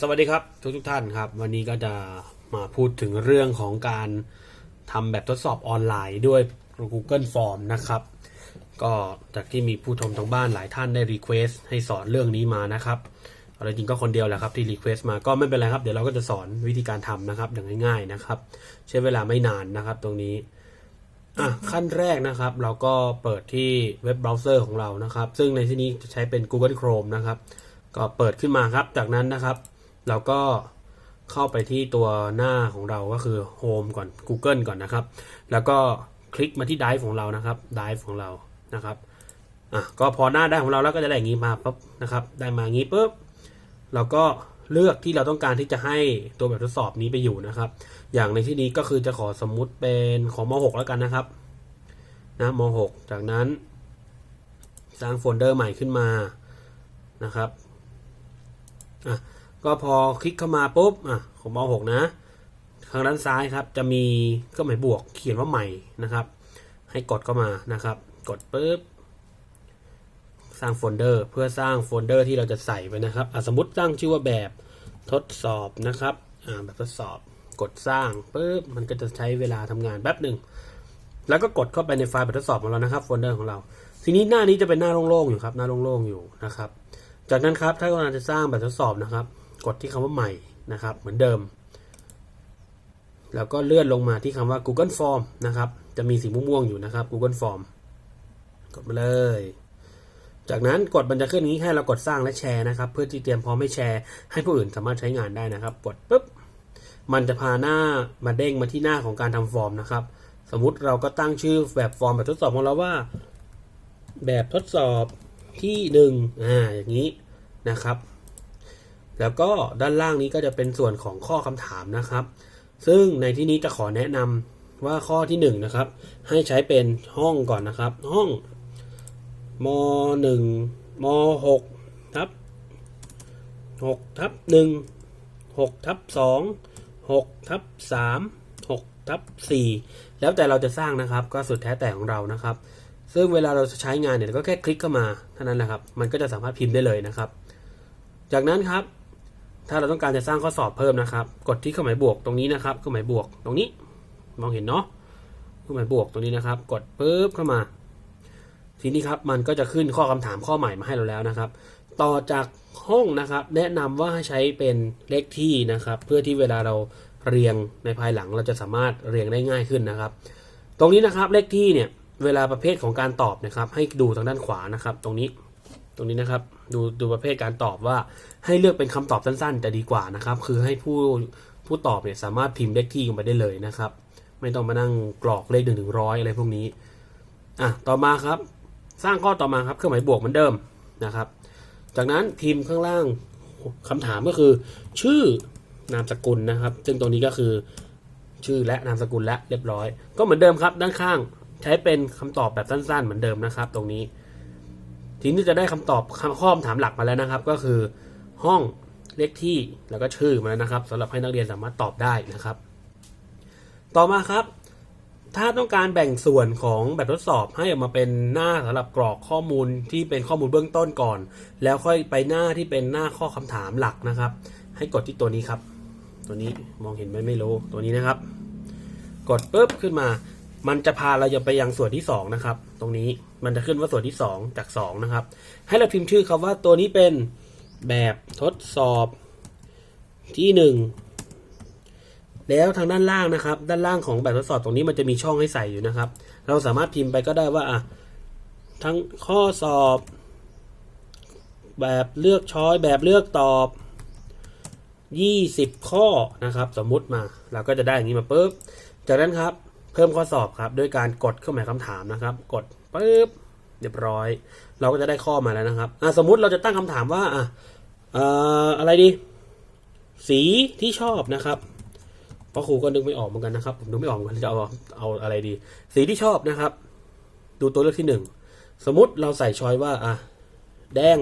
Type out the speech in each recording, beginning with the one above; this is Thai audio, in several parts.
สวัสดีครับทุกทุกท่านครับ วันนี้ก็จะมาพูดถึงเรื่องของการทำแบบทดสอบออนไลน์ด้วย Google Form นะครับ ก็จากที่มีผู้ชมทางบ้านหลายท่านได้รีเควสให้สอนเรื่องนี้มานะครับเอาจริงก็คนเดียวแหละครับที่รีเควสมาก็ไม่เป็นไรครับ เดี๋ยวเราก็จะสอนวิธีการทำนะครับอย่างง่าย ๆนะครับ ใช้เวลาไม่นานนะครับตรงนี้อะขั้นแรกนะครับ เราก็เปิดที่เว็บเบราว์เซอร์ของเรานะครับ ซึ่งในที่นี้จะใช้เป็น Google Chrome นะครับ ก็เปิดขึ้นมาครับ จากนั้นนะครับ เราก็เข้าไปที่ตัวหน้าของเราก็คือ Home ก่อน Google ก่อนนะครับ แล้วก็คลิกมาที่ Drive ของเรานะครับ Drive ของเรานะครับอะก็พอหน้าได้ของเราแล้วก็จะได้อย่างนี้มาปุ๊บนะครับ ได้มางี้ปุ๊บเราก็เลือกที่เราต้องการที่จะให้ตัวแบบทดสอบนี้ไปอยู่นะครับ อย่างในที่นี้ก็คือจะขอสมมุติเป็นของม .6 แล้วกันนะครับนะม .6 จากนั้น สร้างโฟลเดอร์ใหม่ขึ้นมานะครับ อะก็พอคลิกเข้ามาปุ๊บอะของม .6 นะทางด้านซ้ายครับจะมีเครื่องหมายบวกเขียนว่าใหม่นะครับ ให้กดเข้ามานะครับ กดปุ๊บสร้างโฟลเดอร์ เพื่อสร้างโฟลเดอร์ที่เราจะใส่ไปนะครับสมมติตั้งชื่อว่าแบบทดสอบนะครับแบบทดสอบกดสร้างปุ๊บมันก็จะใช้เวลาทำงานแป๊บหนึ่งแล้วก็กดเข้าไปในไฟล์แบบทดสอบของเรานะครับโฟลเดอร์ของเรา ทีนี้หน้านี้จะเป็นหน้าโล่งๆอยู่ครับหน้าโล่งๆอยู่นะครับ จากนั้นครับถ้ากำลังจะสร้างแบบทดสอบนะครับ กดที่คำว่าใหม่นะครับ เหมือนเดิม แล้วก็เลื่อนลงมาที่คำว่า Google Form นะครับ จะมีสีม่วงๆอยู่นะครับ Google Form กดมาเลย จากนั้นกดมันจะขึ้นอย่างนี้ให้เรากดสร้างและแชร์นะครับ เพื่อที่เตรียมพร้อมให้แชร์ ให้ผู้อื่นสามารถใช้งานได้นะครับ กดปุ๊บมันจะพาหน้ามาเด้งมาที่หน้าของการทำฟอร์มนะครับ สมมุติเราก็ตั้งชื่อแบบฟอร์มแบบทดสอบของเราว่า แบบทดสอบ ที่หนึ่งอ่าอย่างนี้นะครับ แล้วก็ด้านล่างนี้ก็จะเป็นส่วนของข้อคำถามนะครับ ซึ่งในที่นี้จะขอแนะนำว่าข้อที่หนึ่งนะครับ ให้ใช้เป็นห้องก่อนนะครับ ห้องมหนึ่งมหกทับหกทับหนึ่งหกทับสองหกทับสามหกทับสี่แล้วแต่เราจะสร้างนะครับ ก็สุดแท้แต่ของเรานะครับ ซึ่งเวลาเราจะใช้งานเนี่ยก็แค่คลิกเข้ามาเท่านั้นแหละครับ มันก็จะสามารถพิมพ์ได้เลยนะครับ จากนั้นครับ ถ้าเราต้องการจะสร้างข้อสอบเพิ่มนะครับ กดที่เครื่องหมายบวกตรงนี้นะครับเครื่องหมายบวกตรงนี้มองเห็นเนาะเครื่องหมายบวกตรงนี้นะครับ กดปุ๊บเข้ามา ทีนี้ครับมันก็จะขึ้นข้อคำถามข้อใหม่มาให้เราแล้วนะครับ ต่อจากห้องนะครับ แนะนำว่าให้ใช้เป็นเลขที่นะครับ เพื่อที่เวลาเราเรียงในภายหลังเราจะสามารถเรียงได้ง่ายขึ้นนะครับ ตรงนี้นะครับเลขที่เนี่ย เวลาประเภทของการตอบนะครับ ให้ดูทางด้านขวานะครับ ตรงนี้ตรงนี้นะครับ ดูดูประเภทการตอบว่าให้เลือกเป็นคำตอบสั้นๆจะดีกว่านะครับ คือให้ผู้ผู้ตอบเนี่ยสามารถพิมพ์เลขที่ลงไปได้เลยนะครับ ไม่ต้องมานั่งกรอกเลขหนึ่งถึงร้อยอะไรพวกนี้อะต่อมาครับ สร้างข้อต่อมาครับเครื่องหมายบวกเหมือนเดิมนะครับ จากนั้นพิมพ์ข้างล่างคำถามก็คือ ชื่อนามสกุลนะครับ ซึ่งตรงนี้ก็คือชื่อและนามสกุลและเรียบร้อย ก็เหมือนเดิมครับ ด้านข้าง ใช้เป็นคำตอบแบบสั้นๆ เหมือนเดิมนะครับ ตรงนี้ ทีนี้จะได้คำตอบคำข้อคำถามหลักมาแล้วนะครับ ก็คือห้องเลขที่แล้วก็ชื่อมาแล้วนะครับสำหรับให้นักเรียนสามารถตอบได้นะครับ ต่อมาครับ ถ้าต้องการแบ่งส่วนของแบบทดสอบให้ออกมาเป็นหน้าสำหรับกรอกข้อมูลที่เป็นข้อมูลเบื้องต้นก่อน แล้วค่อยไปหน้าที่เป็นหน้าข้อคำถามหลักนะครับ ให้กดที่ตัวนี้ครับ ตัวนี้มองเห็นไหมไม่รู้ตัวนี้นะครับ กดปุ๊บขึ้นมา มันจะพาเราจะไปยังส่วนที่สองนะครับ ตรงนี้มันจะขึ้นว่าส่วนที่สองจากสองนะครับ ให้เราพิมพ์ชื่อคำว่าตัวนี้เป็นแบบทดสอบที่หนึ่งแล้วทางด้านล่างนะครับ ด้านล่างของแบบทดสอบตรงนี้มันจะมีช่องให้ใส่อยู่นะครับ เราสามารถพิมพ์ไปก็ได้ว่าอะทั้งข้อสอบ แบบเลือกช้อยแบบเลือกตอบ 20 ข้อนะครับ สมมุติมาเราก็จะได้อย่างนี้มาปุ๊บจากนั้นครับ เพิ่มข้อสอบครับ ด้วยการกดเครื่องหมายคำถามนะครับ กดปุ๊บเรียบร้อย เราก็จะได้ข้อมาแล้วนะครับสมมุติเราจะตั้งคำถามว่าอะอะไรดี สีที่ชอบนะครับเพราะครูก็นึกไม่ออกเหมือนกันนะครับผมนึกไม่ออกเหมือนกันจะเอาเอาอะไรดี สีที่ชอบนะครับ ดูตัวเลือกที่หนึ่งสมมติเราใส่ช้อยว่าอะแดง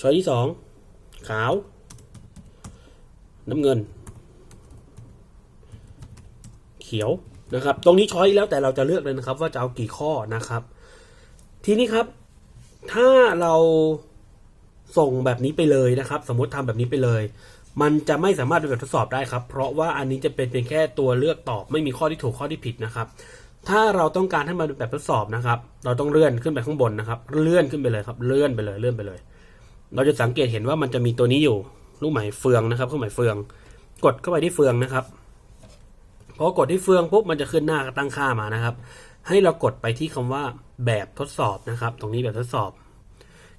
ช้อยที่สองขาว น้ำเงิน เขียว นะครับ ตรงนี้ช้อยแล้วแต่เราจะเลือกเลยนะครับ ว่าจะเอากี่ข้อนะครับ ทีนี้ครับ ถ้าเราส่งแบบนี้ไปเลยนะครับ สมมติทำแบบนี้ไปเลย มันจะไม่สามารถเป็นแบบทดสอบได้ครับ เพราะว่าอันนี้จะเป็นเพียงแค่ตัวเลือกตอบไม่มีข้อที่ถูกข้อที่ผิดนะครับ ถ้าเราต้องการให้มันเป็นแบบทดสอบนะครับ เราต้องเลื่อนขึ้นไปข้างบนนะครับ เลื่อนขึ้นไปเลยครับ เลื่อนไปเลยเลื่อนไปเลย เราจะสังเกตเห็นว่ามันจะมีตัวนี้อยู่ลูกหมายเฟืองนะครับเครื่องหมายเฟือง กดเข้าไปที่เฟืองนะครับ พอกดที่เฟืองปุ๊บมันจะขึ้นหน้าตั้งค่ามานะครับ ให้เรากดไปที่คำว่าแบบทดสอบนะครับ ตรงนี้แบบทดสอบ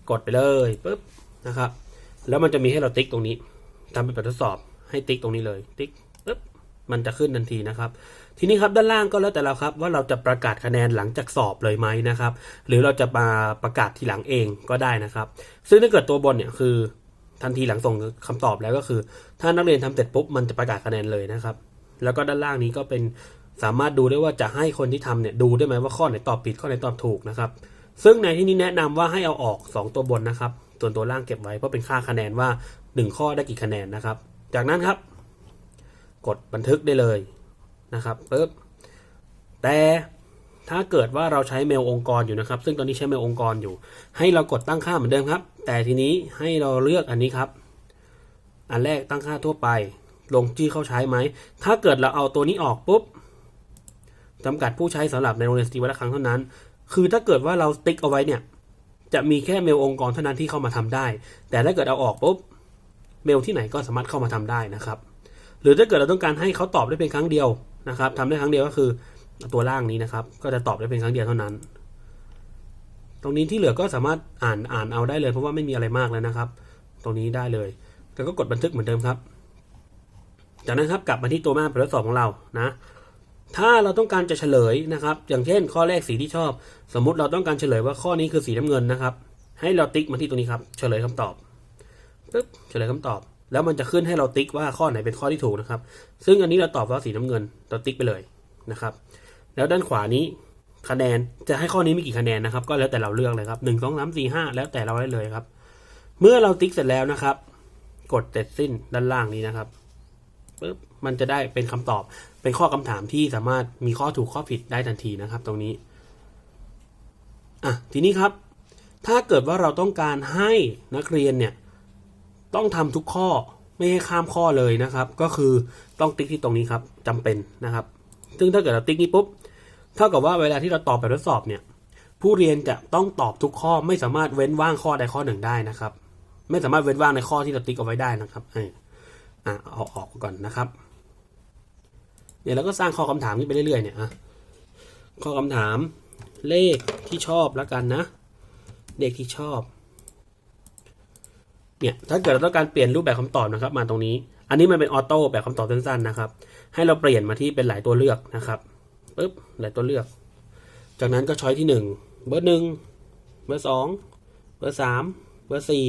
กดไปเลยปุ๊บนะครับ แล้วมันจะมีให้เราติ๊กตรงนี้ทำเป็นแบบทดสอบ ให้ติ๊กตรงนี้เลย ติ๊กปุ๊บมันจะขึ้นทันทีนะครับ ทีนี้ครับด้านล่างก็แล้วแต่เราครับว่าเราจะประกาศคะแนนหลังจากสอบเลยไหมนะครับ หรือเราจะมาประกาศทีหลังเองก็ได้นะครับ ซึ่งถ้าเกิดตัวบนเนี่ยคือทันทีหลังส่งคำตอบแล้วก็คือ ถ้านักเรียนทำเสร็จปุ๊บมันจะประกาศคะแนนเลยนะครับ แล้วก็ด้านล่างนี้ก็เป็นสามารถดูได้ว่าจะให้คนที่ทำเนี่ยดูได้ไหมว่าข้อไหนตอบผิดข้อไหนตอบถูกนะครับ ซึ่งในที่นี้แนะนำว่าให้เอาออก 2 ตัวบนนะครับ ส่วนตัวล่างเก็บไว้เพราะเป็นค่าคะแนนว่า 1 ข้อได้กี่คะแนนนะครับ จากนั้นครับ กดบันทึกได้เลยนะครับปุ๊บแต่ถ้าเกิดว่าเราใช้เมลองค์กรอยู่นะครับ ซึ่งตอนนี้ใช้เมลองค์กรอยู่ ให้เรากดตั้งค่าเหมือนเดิมครับ แต่ทีนี้ให้เราเลือกอันนี้ครับ อันแรกตั้งค่าทั่วไป ลงชื่อเข้าใช้ไหม ถ้าเกิดเราเอาตัวนี้ออกปุ๊บจำกัดผู้ใช้สำหรับในโรงเรียนสตรีวันละครั้งเท่านั้น คือถ้าเกิดว่าเราติ๊กเอาไว้เนี่ย จะมีแค่เมลองค์กรเท่านั้นที่เข้ามาทำได้ แต่ถ้าเกิดเอาออกปุ๊บ เมลที่ไหนก็สามารถเข้ามาทำได้นะครับ หรือถ้าเกิดเราต้องการให้เขาตอบได้เพียงครั้งเดียวนะครับทำได้ครั้งเดียวก็คือตัวล่างนี้นะครับ ก็จะตอบได้เพียงครั้งเดียวเท่านั้น ตรงนี้ที่เหลือก็สามารถอ่านอ่านเอาได้เลย เพราะว่าไม่มีอะไรมากแล้วนะครับ ตรงนี้ได้เลย แล้วก็กดบันทึกเหมือนเดิมครับ จากนั้นครับกลับมาที่ตัวแม่แบบทดสอบของเรานะถ้าเราต้องการจะเฉลยนะครับ อย่างเช่น ข้อแรกสีที่ชอบ สมมุติเราต้องการเฉลยว่าข้อนี้คือสีน้ำเงินนะครับ ให้เราติ๊กมาที่ตรงนี้ครับ เฉลยคำตอบปึ๊บเฉลยคำตอบ แล้วมันจะขึ้นให้เราติ๊กว่าข้อไหนเป็นข้อที่ถูกนะครับ ซึ่งอันนี้เราตอบว่าสีน้ำเงินเราติ๊กไปเลยนะครับ แล้วด้านขวานี้คะแนนจะให้ข้อนี้มีกี่คะแนนนะครับ ก็แล้วแต่เราเลือกเลยครับหนึ่งสองสามสี่ห้าแล้วแต่เราได้เลยครับ เมื่อเราติ๊กเสร็จแล้วนะครับ กดเสร็จสิ้นด้านล่างนี้นะครับ ปึ๊บมันจะได้เป็นคำตอบ เป็นข้อคำถามที่สามารถมีข้อถูกข้อผิดได้ทันทีนะครับ ตรงนี้อะทีนี้ครับ ถ้าเกิดว่าเราต้องการให้นักเรียนเนี่ยต้องทำทุกข้อไม่ให้ข้ามข้อเลยนะครับ ก็คือต้องติ๊กที่ตรงนี้ครับจำเป็นนะครับ ซึ่งถ้าเกิดเราติ๊กนี้ปุ๊บเท่ากับว่าเวลาที่เราตอบแบบทดสอบเนี่ย ผู้เรียนจะต้องตอบทุกข้อไม่สามารถเว้นว่างข้อใดข้อหนึ่งได้นะครับ ไม่สามารถเว้นว่างในข้อที่เราติ๊กเอาไว้ได้นะครับ อะเอาออกก่อนนะครับเนี่ยเราก็สร้างข้อคำถามนี้ไปเรื่อยๆเนี่ยอะข้อคำถามเลขที่ชอบแล้วกันนะ เลขที่ชอบเนี่ยถ้าเกิดเราต้องการเปลี่ยนรูปแบบคำตอบนะครับ มาตรงนี้ อันนี้มันเป็นออโต้แบบคำตอบสั้นๆนะครับ ให้เราเปลี่ยนมาที่เป็นหลายตัวเลือกนะครับปึ๊บหลายตัวเลือก จากนั้นก็ช้อยที่หนึ่งเบอร์หนึ่งเบอร์สองเบอร์สามเบอร์สี่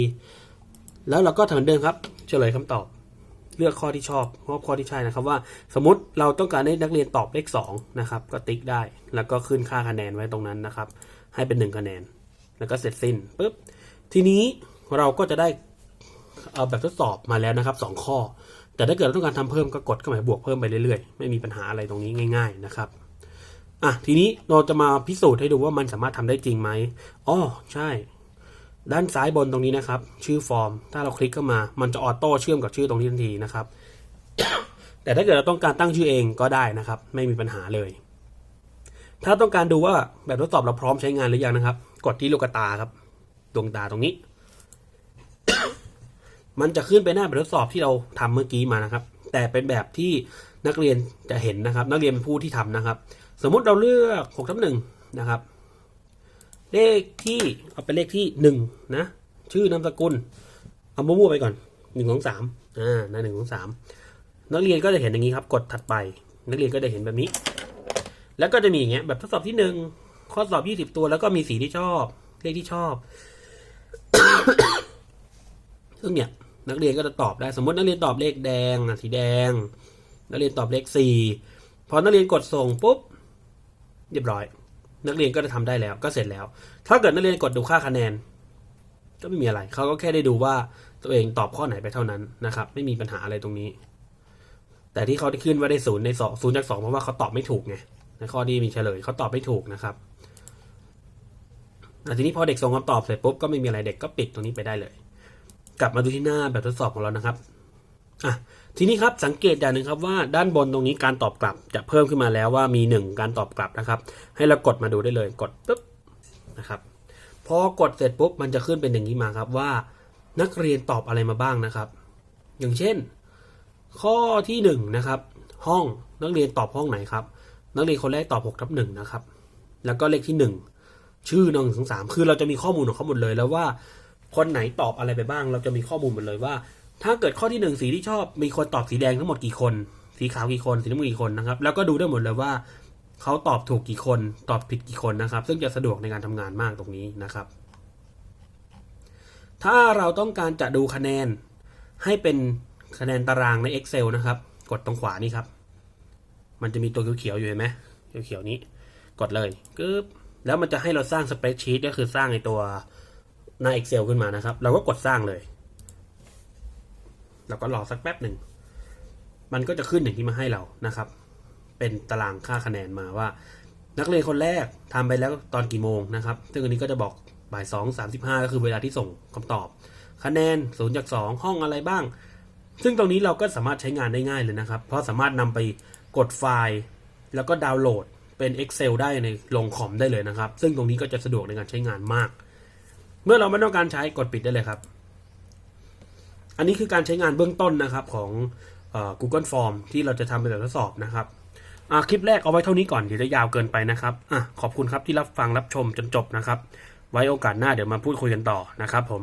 แล้วเราก็ทำเหมือนเดิมครับ เฉลยคำตอบ เลือกข้อที่ชอบข้อข้อที่ใช่นะครับว่าสมมติเราต้องการให้นักเรียนตอบเลขสองนะครับก็ติ๊กได้ แล้วก็ขึ้นค่าคะแนนไว้ตรงนั้นนะครับ ให้เป็นหนึ่งคะแนน แล้วก็เสร็จสิ้นปุ๊บทีนี้เราก็จะได้เอาแบบทดสอบมาแล้วนะครับสองข้อ แต่ถ้าเกิดเราต้องการทำเพิ่มก็กดเข้าไปบวกเพิ่มไปเรื่อยๆ ไม่มีปัญหาอะไรตรงนี้ง่าย ๆนะครับอะทีนี้เราจะมาพิสูจน์ให้ดูว่ามันสามารถทำได้จริงไหมอ๋อใช่ ด้านซ้ายบนตรงนี้นะครับ ชื่อฟอร์ม ถ้าเราคลิกเข้ามา มันจะออโต้เชื่อมกับชื่อตรงนี้ทันทีนะครับ แต่ถ้าเกิดเราต้องการตั้งชื่อเองก็ได้นะครับ ไม่มีปัญหาเลย ถ้าต้องการดูว่าแบบทดสอบเราพร้อมใช้งานหรือยังนะครับ กดที่ลูกตาครับ ดวงตาตรงนี้ มันจะขึ้นไปหน้าแบบทดสอบที่เราทำเมื่อกี้มานะครับ แต่เป็นแบบที่นักเรียนจะเห็นนะครับ นักเรียนเป็นผู้ที่ทำนะครับ สมมุติเราเลือก6ทับหนึ่งนะครับ เลขที่เอาเป็นเลขที่หนึ่งนะ ชื่อนามสกุล เอามั่วๆไปก่อนหนึ่งสองสามอ่านะหนึ่งสองสามนักเรียนก็จะเห็นอย่างนี้ครับกดถัดไป นักเรียนก็จะเห็นแบบนี้ แล้วก็จะมีอย่างเงี้ยแบบทดสอบที่หนึ่งข้อสอบยี่สิบตัวแล้วก็มีสีที่ชอบ เลขที่ชอบ ซึ่งเนี่ยนักเรียนก็จะตอบได้สมมตินักเรียนตอบเลขแดงอะสีแดง นักเรียนตอบเลขสี่พอนักเรียนกดส่งปุ๊บเรียบร้อย นักเรียนก็จะทำได้แล้วก็เสร็จแล้ว ถ้าเกิดนักเรียนกดดูค่าคะแนน ก็ไม่มีอะไรเขาก็แค่ได้ดูว่าตัวเองตอบข้อไหนไปเท่านั้นนะครับ ไม่มีปัญหาอะไรตรงนี้ แต่ที่เขาได้ขึ้นว่าได้ศูนย์ในสองศูนย์จากสองเพราะว่าเขาตอบไม่ถูกไงในข้อที่มีเฉลยเขาตอบไม่ถูกนะครับทีนี้พอเด็กส่งคำตอบเสร็จปุ๊บก็ไม่มีอะไรเด็กก็ปิดตรงนี้ไปได้เลย กลับมาดูที่หน้าแบบทดสอบของเรานะครับ อะทีนี้ครับสังเกตอย่างหนึ่งครับว่าด้านบนตรงนี้การตอบกลับจะเพิ่มขึ้นมาแล้วว่ามีหนึ่งการตอบกลับนะครับ ให้เรากดมาดูได้เลยกดปุ๊บนะครับพอกดเสร็จปุ๊บมันจะขึ้นเป็นอย่างนี้มาครับว่า นักเรียนตอบอะไรมาบ้างนะครับ อย่างเช่น ข้อที่หนึ่งนะครับห้องนักเรียนตอบห้องไหนครับ นักเรียนคนแรกตอบหกทับหนึ่งนะครับ แล้วก็เลขที่หนึ่งชื่อหนึ่งถึงสามคือเราจะมีข้อมูลของเขาหมดเลยแล้วว่าคนไหนตอบอะไรไปบ้าง เราจะมีข้อมูลหมดเลยว่า ถ้าเกิดข้อที่หนึ่งสีที่ชอบมีคนตอบสีแดงทั้งหมดกี่คน สีขาวกี่คนสีน้ำเงินกี่คนนะครับ แล้วก็ดูได้หมดเลยว่าเขาตอบถูกกี่คนตอบผิดกี่คนนะครับ ซึ่งจะสะดวกในการทำงานมากตรงนี้นะครับ ถ้าเราต้องการจะดูคะแนนให้เป็นคะแนนตารางใน Excel นะครับ กดตรงขวานี่ครับ มันจะมีตัวเขียวๆอยู่เห็นไหมเขียวๆนี้ กดเลยกึ๊บแล้วมันจะให้เราสร้างสเปรดชีตก็คือสร้างในตัวหน้า Excel ขึ้นมานะครับ เราก็กดสร้างเลย เราก็รอสักแป๊บหนึ่ง มันก็จะขึ้นอย่างที่มาให้เรานะครับ เป็นตารางค่าคะแนนมาว่า นักเรียนคนแรกทำไปแล้วตอนกี่โมงนะครับ ซึ่งอันนี้ก็จะบอกบ่ายสองสามสิบห้าก็คือเวลาที่ส่งคำตอบ คะแนนศูนย์จากสองห้องอะไรบ้าง ซึ่งตรงนี้เราก็สามารถใช้งานได้ง่ายเลยนะครับ เพราะสามารถนำไปกดไฟล์ แล้วก็ดาวน์โหลดเป็น Excel ได้ในลงคอมได้เลยนะครับ ซึ่งตรงนี้ก็จะสะดวกในการใช้งานมาก เมื่อเราไม่ต้องการใช้กดปิดได้เลยครับ อันนี้คือการใช้งานเบื้องต้นนะครับของอ Google Form ที่เราจะทำเป็นแบบทดสอบนะครับคลิปแรกเอาไว้เท่านี้ก่อนเดี๋ยวจะยาวเกินไปนะครับอขอบคุณครับที่รับฟังรับชมจนจบนะครับ ไว้โอกาสหน้าเดี๋ยวมาพูดคุยกันต่อนะครับผม